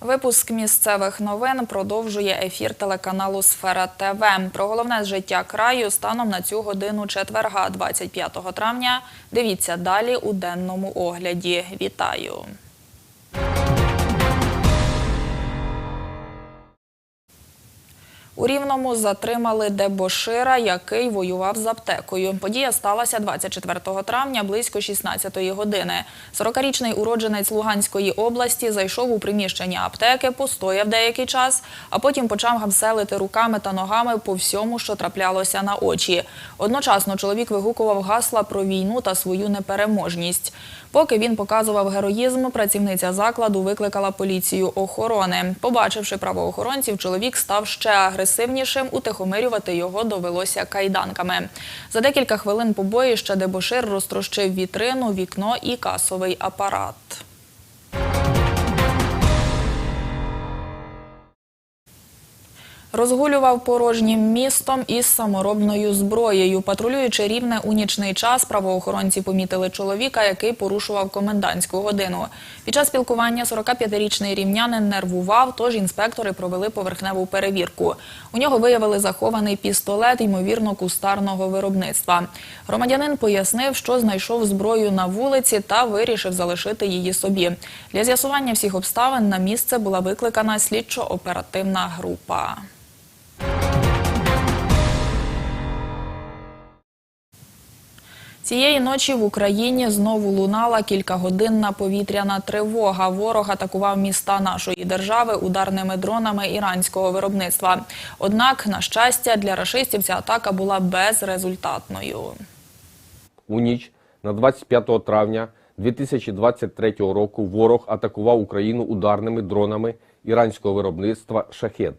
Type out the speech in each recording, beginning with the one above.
Випуск місцевих новин продовжує ефір телеканалу Сфера ТВ. Про головне життя краю станом на цю годину четверга, 25 травня. Дивіться далі у денному огляді. Вітаю! У Рівному затримали дебошира, який воював з аптекою. Подія сталася 24 травня близько 16-ї години. 40-річний уродженець Луганської області зайшов у приміщення аптеки, постояв деякий час, а потім почав гамселити руками та ногами по всьому, що траплялося на очі. Одночасно чоловік вигукував гасла про війну та свою непереможність. Поки він показував героїзм, працівниця закладу викликала поліцію охорони. Побачивши правоохоронців, чоловік став ще агресивнішим. Утихомирювати його довелося кайданками. За декілька хвилин побоїща дебошир розтрощив вітрину, вікно і касовий апарат. Розгулював порожнім містом із саморобною зброєю. Патрулюючи рівне у нічний час, правоохоронці помітили чоловіка, який порушував комендантську годину. Під час спілкування 45-річний рівнянин нервував, тож інспектори провели поверхневу перевірку. У нього виявили захований пістолет, ймовірно, кустарного виробництва. Громадянин пояснив, що знайшов зброю на вулиці та вирішив залишити її собі. Для з'ясування всіх обставин на місце була викликана слідчо-оперативна група. Цієї ночі в Україні знову лунала кількагодинна повітряна тривога. Ворог атакував міста нашої держави ударними дронами іранського виробництва. Однак, на щастя, для рашистів ця атака була безрезультатною. У ніч на 25 травня 2023 року ворог атакував Україну ударними дронами іранського виробництва «Шахед».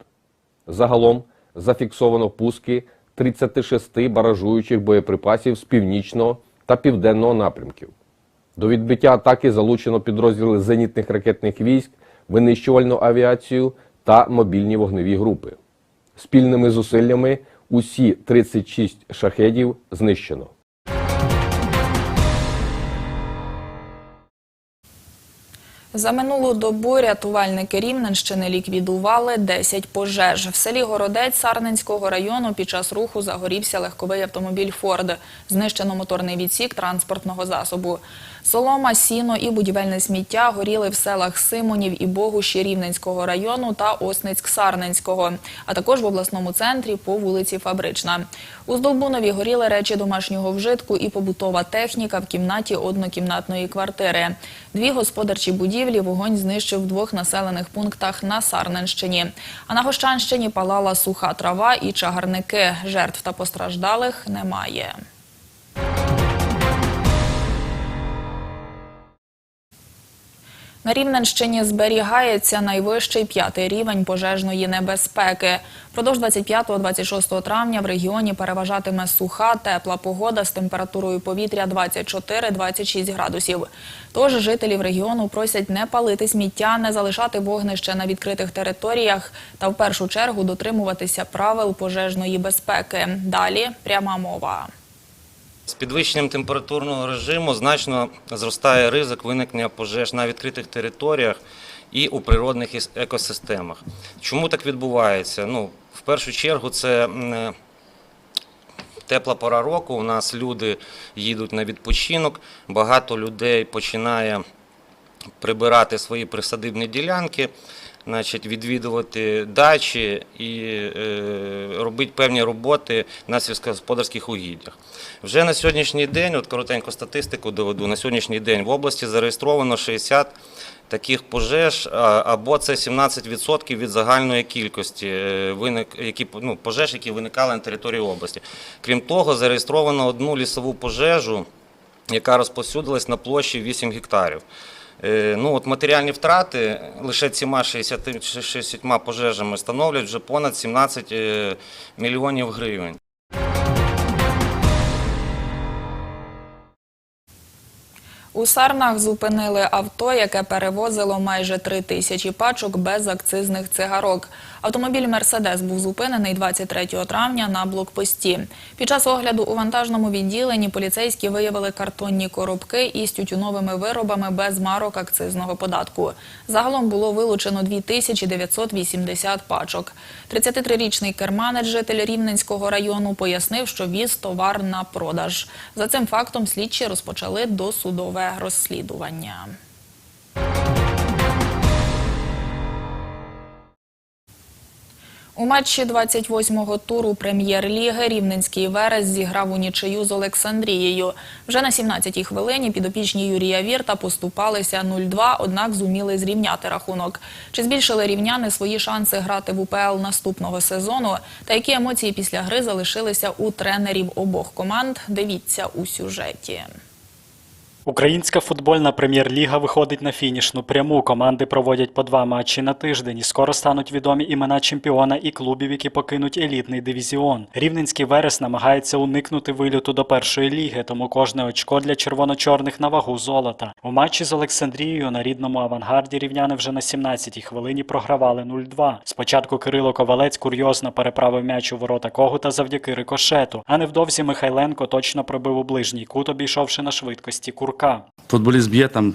Загалом зафіксовано пуски 36 баражуючих боєприпасів з північного та південного напрямків. До відбиття атаки залучено підрозділи зенітних ракетних військ, винищувальну авіацію та мобільні вогневі групи. Спільними зусиллями усі 36 шахедів знищено. За минулу добу рятувальники Рівненщини ліквідували 10 пожеж. В селі Городець Сарненського району під час руху загорівся легковий автомобіль «Форд». Знищено моторний відсік транспортного засобу. Солома, сіно і будівельне сміття горіли в селах Симонів і Богуші Рівненського району та Осницьк-Сарненського, а також в обласному центрі по вулиці Фабрична. У Здолбунові горіли речі домашнього вжитку і побутова техніка в кімнаті однокімнатної квартири. Дві господарчі будівлі вогонь знищив в двох населених пунктах на Сарненщині. А на Гощанщині палала суха трава і чагарники. Жертв та постраждалих немає. На Рівненщині зберігається найвищий п'ятий рівень пожежної небезпеки. Продовж 25-26 травня в регіоні переважатиме суха, тепла погода з температурою повітря 24-26 градусів. Тож жителів регіону просять не палити сміття, не залишати вогнище на відкритих територіях та в першу чергу дотримуватися правил пожежної безпеки. Далі пряма мова. З підвищенням температурного режиму значно зростає ризик виникнення пожеж на відкритих територіях і у природних екосистемах. Чому так відбувається? Ну, в першу чергу, це тепла пора року. У нас люди їдуть на відпочинок, багато людей починає прибирати свої присадибні ділянки, значить, відвідувати дачі і е, робити певні роботи на сільськогосподарських угіддях. Вже на сьогоднішній день, от коротеньку статистику доведу, на сьогоднішній день в області зареєстровано 60 таких пожеж, або це 17% від загальної кількості е, виник, які, ну, пожеж, які виникали на території області. Крім того, зареєстровано одну лісову пожежу, яка розповсюдилась на площі 8 гектарів. Е, Ну, от матеріальні втрати лише цими 60, 60 пожежами становлять вже понад 17 е, мільйонів гривень. У Сарнах зупинили авто, яке перевозило майже три тисячі пачок безакцизних цигарок. Автомобіль Мерседес був зупинений 23 травня на блокпості. Під час огляду у вантажному відділенні поліцейські виявили картонні коробки із тютюновими виробами без марок акцизного податку. Загалом було вилучено 2980 пачок. 33-річний керманець, житель Рівненського району, пояснив, що віз товар на продаж. За цим фактом слідчі розпочали досудове розслідування. У матчі 28-го туру прем'єр-ліги Рівненський Верес зіграв у нічию з Олександрією. Вже на 17-й хвилині підопічні Юрія Вірта поступалися 0-2, однак зуміли зрівняти рахунок. Чи збільшили рівняни свої шанси грати в УПЛ наступного сезону? Та які емоції після гри залишилися у тренерів обох команд? Дивіться у сюжеті. Українська футбольна прем'єр-ліга виходить на фінішну пряму. Команди проводять по два матчі на тиждень. Скоро стануть відомі імена чемпіона і клубів, які покинуть елітний дивізіон. Рівненський верес намагається уникнути вильоту до першої ліги, тому кожне очко для червоно-чорних на вагу золота. У матчі з Олександрією на рідному авангарді рівняни вже на 17-й хвилині програвали 0-2. Спочатку Кирило Ковалець курйозно переправив м'яч у ворота Когута завдяки рикошету, а невдовзі Михайленко точно пробив у ближній кут, обійшовши на швидкості курка. Футболіст б'є там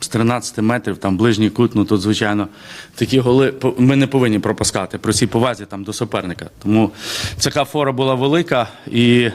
з 13 метрів, там ближній кут, ну тут, звичайно, такі голи ми не повинні пропускати при цій повазі там, до суперника. Тому така фора була велика. І...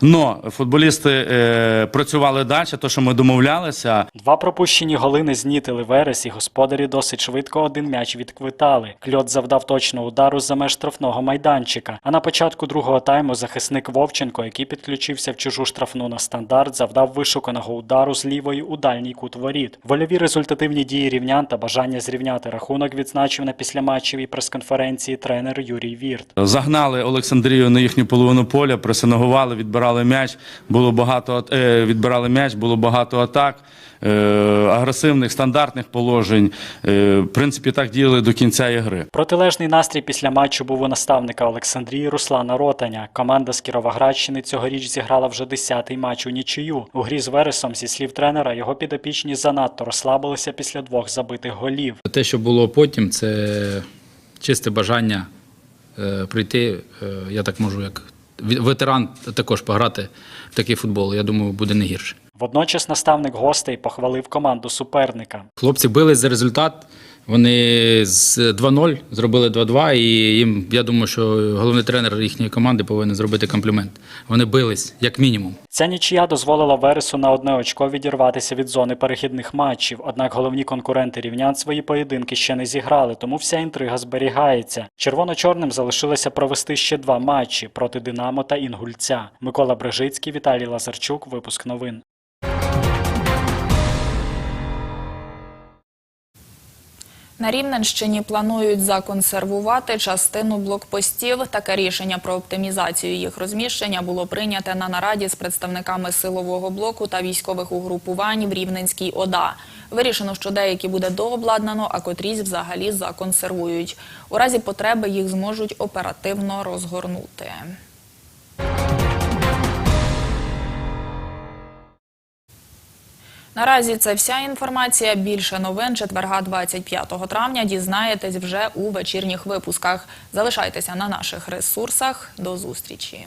Но футболісти е, працювали далі, то, що ми домовлялися. Два пропущені голи не знітили Верес, і господарі досить швидко один м'яч відквитали. Кльот завдав точно удару за меж штрафного майданчика. А на початку другого тайму захисник Вовченко, який підключився в чужу штрафну на стандарт, завдав вишуканого удару з лівої у дальній кут воріт. Вольові результативні дії рівнян та бажання зрівняти рахунок відзначив на післяматчевій прес-конференції тренер Юрій Вірт. Загнали Олександрію на їхню половину поля, пресингували, відбирали м'яч. Було багато е, відбирали м'яч, було багато атак, е, агресивних, стандартних положень. Е, в принципі, так діяли до кінця ігри. Протилежний настрій після матчу був у наставника Олександрії Руслана Ротаня. Команда з Кіровоградщини цьогоріч зіграла вже 10-й матч у нічию. У грі з Вересом, зі слів тренера, його підопічні занадто розслабилися після двох забитих голів. Те, що було потім, це чисте бажання прийти. я так можу, як ветеран, також пограти в такий футбол. Я думаю, буде не гірше. Водночас наставник гостей похвалив команду суперника. Хлопці били за результат. Вони з 2-0 зробили 2-2, і їм, я думаю, що головний тренер їхньої команди повинен зробити комплімент. Вони бились, як мінімум. Ця нічия дозволила Вересу на одне очко відірватися від зони перехідних матчів. Однак головні конкуренти рівнян свої поєдинки ще не зіграли, тому вся інтрига зберігається. Червоно-чорним залишилося провести ще два матчі проти Динамо та Інгульця. Микола Брижицький, Віталій Лазарчук. Випуск новин. На Рівненщині планують законсервувати частину блокпостів. Таке рішення про оптимізацію їх розміщення було прийняте на нараді з представниками силового блоку та військових угрупувань в Рівненській ОДА. Вирішено, що деякі буде дообладнано, а котрісь взагалі законсервують. У разі потреби їх зможуть оперативно розгорнути. Наразі це вся інформація. Більше новин четверга 25 травня дізнаєтесь вже у вечірніх випусках. Залишайтеся на наших ресурсах. До зустрічі.